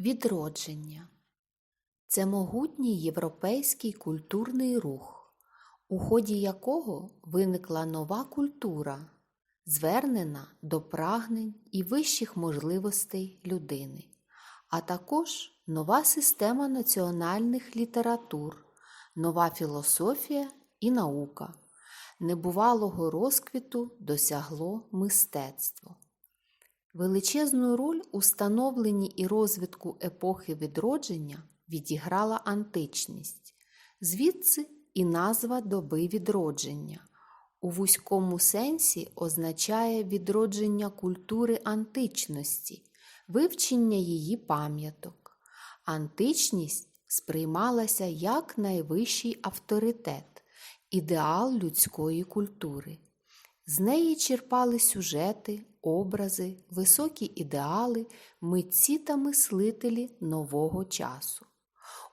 Відродження це могутній європейський культурний рух, у ході якого виникла нова культура, звернена до прагнень і вищих можливостей людини, а також нова система національних літератур, нова філософія і наука. Небувалого розквіту досягло мистецтво. Величезну роль у становленні і розвитку епохи відродження відіграла античність, звідси і назва доби відродження. У вузькому сенсі означає відродження культури античності, вивчення її пам'яток. Античність сприймалася як найвищий авторитет, ідеал людської культури. З неї черпали сюжети, образи, високі ідеали, митці та мислителі нового часу.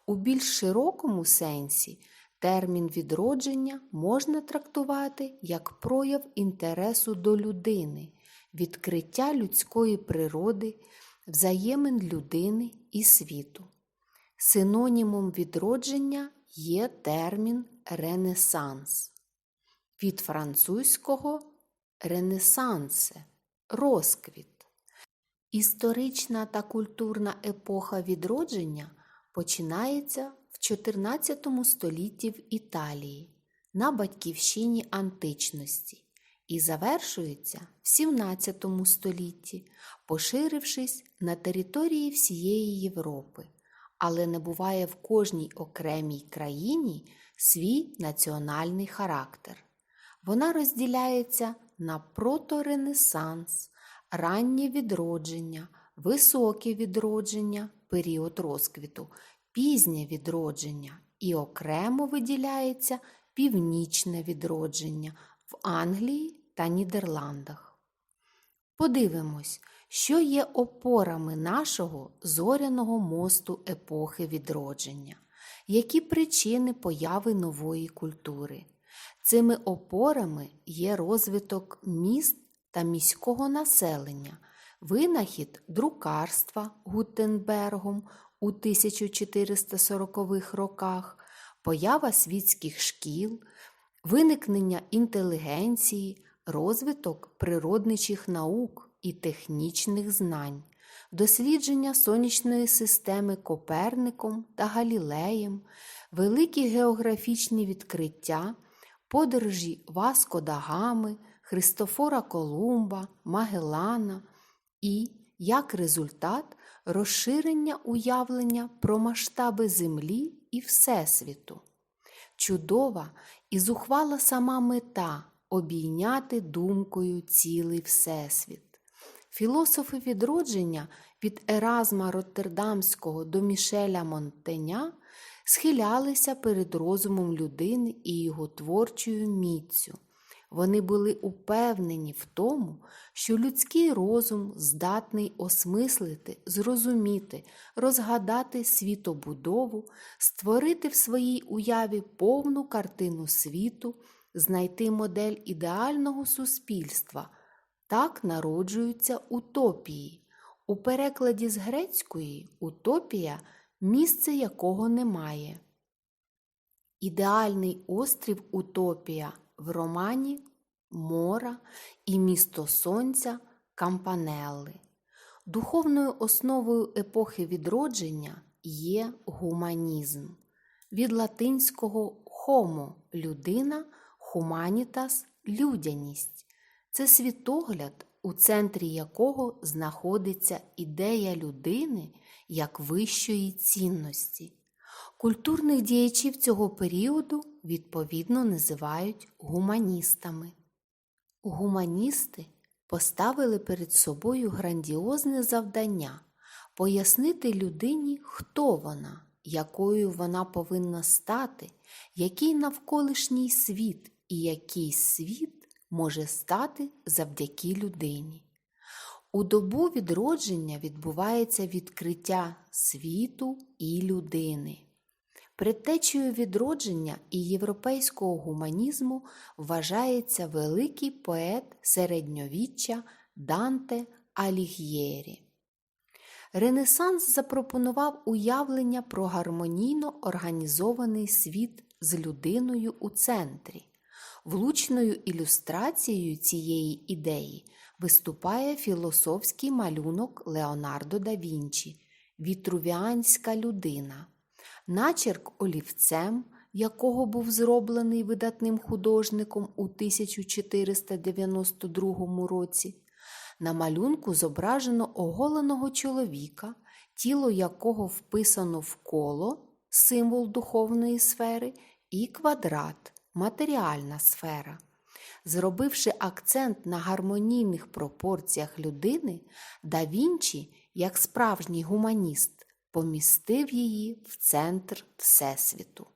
У більш широкому сенсі термін відродження можна трактувати як прояв інтересу до людини, відкриття людської природи, взаємин людини і світу. Синонімом відродження є термін Ренесанс від французького ренесансе розквіт. Історична та культурна епоха відродження починається в 14 столітті в Італії на батьківщині античності і завершується в 17 столітті, поширившись на території всієї Європи, але не буває в кожній окремій країні свій національний характер. Вона розділяється на проторенесанс, раннє відродження, високе відродження, період розквіту, пізнє відродження і окремо виділяється північне відродження в Англії та Нідерландах. Подивимось, що є опорами нашого зоряного мосту епохи відродження, які причини появи нової культури. Цими опорами є розвиток міст та міського населення, винахід друкарства Гутенбергом у 1440-х роках, поява світських шкіл, виникнення інтелігенції, розвиток природничих наук і технічних знань, дослідження сонячної системи Коперником та Галілеєм, великі географічні відкриття подорожі Васко да Гами, Христофора Колумба, Магеллана і, як результат, розширення уявлення про масштаби Землі і Всесвіту. Чудова і зухвала сама мета обійняти думкою цілий Всесвіт. Філософи відродження від Еразма Роттердамського до Мішеля Монтеня схилялися перед розумом людини і його творчою міцю. Вони були упевнені в тому, що людський розум здатний осмислити, зрозуміти, розгадати світобудову, створити в своїй уяві повну картину світу, знайти модель ідеального суспільства. Так народжуються утопії. У перекладі з грецької утопія місце якого немає. Ідеальний острів Утопія в романі Мора і місто Сонця Кампанелли. Духовною основою епохи відродження є гуманізм. Від латинського homo – людина, humanitas – людяність. Це світогляд, у центрі якого знаходиться ідея людини як вищої цінності. Культурних діячів цього періоду відповідно називають гуманістами. Гуманісти поставили перед собою грандіозне завдання пояснити людині, хто вона, якою вона повинна стати, який навколишній світ і який світ може стати завдяки людині. У добу відродження відбувається відкриття світу і людини. Предтечею відродження і європейського гуманізму вважається великий поет середньовіччя Данте Аліг'єрі. Ренесанс запропонував уявлення про гармонійно організований світ з людиною у центрі. Влучною ілюстрацією цієї ідеї виступає філософський малюнок Леонардо да Вінчі Вітрувіанська людина, начерк олівцем, якого був зроблений видатним художником у 1492 році. На малюнку зображено оголеного чоловіка, тіло якого вписано в коло, символ духовної сфери, і квадрат, матеріальна сфера. Зробивши акцент на гармонійних пропорціях людини, да Вінчі, як справжній гуманіст, помістив її в центр Всесвіту.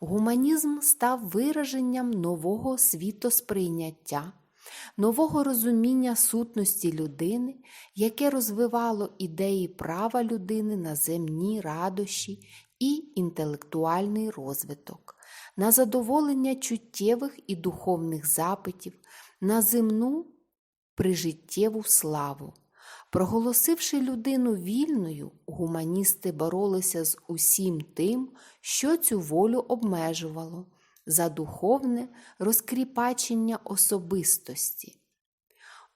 Гуманізм став вираженням нового світосприйняття, нового розуміння сутності людини, яке розвивало ідеї права людини на земні радощі і інтелектуальний розвиток, на задоволення чуттєвих і духовних запитів, на земну прижиттєву славу. Проголосивши людину вільною, гуманісти боролися з усім тим, що цю волю обмежувало, за духовне розкріпачення особистості.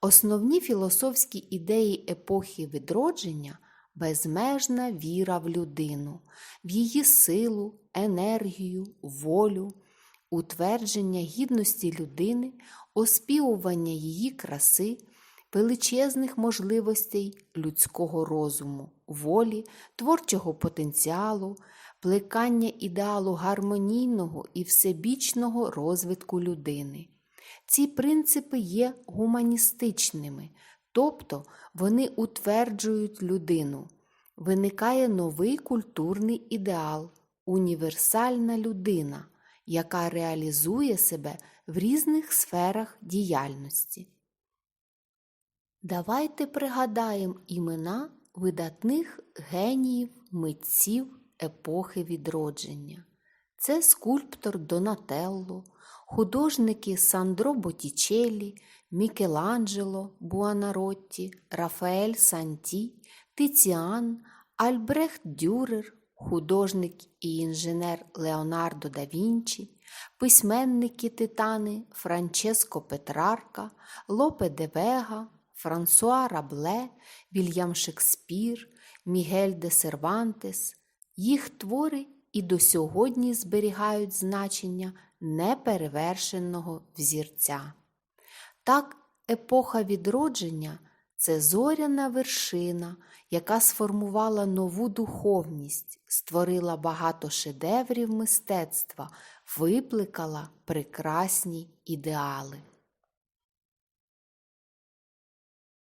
Основні філософські ідеї епохи відродження безмежна віра в людину, в її силу, енергію, волю, утвердження гідності людини, оспівування її краси величезних можливостей людського розуму, волі, творчого потенціалу, плекання ідеалу гармонійного і всебічного розвитку людини. Ці принципи є гуманістичними, тобто вони утверджують людину. Виникає новий культурний ідеал, універсальна людина, яка реалізує себе в різних сферах діяльності. Давайте пригадаємо імена видатних геніїв митців епохи відродження. Це скульптор Донателло, художники Сандро Боттічеллі, Мікеланджело Буанаротті, Рафаель Санті, Тиціан, Альбрехт Дюрер, художник і інженер Леонардо да Вінчі, письменники Титани Франческо Петрарка, Лопе де Вега, Франсуа Рабле, Вільям Шекспір, Мігель де Сервантес. Їх твори і до сьогодні зберігають значення неперевершеного взірця. Так, епоха відродження це зоряна вершина, яка сформувала нову духовність, створила багато шедеврів мистецтва, викликала прекрасні ідеали.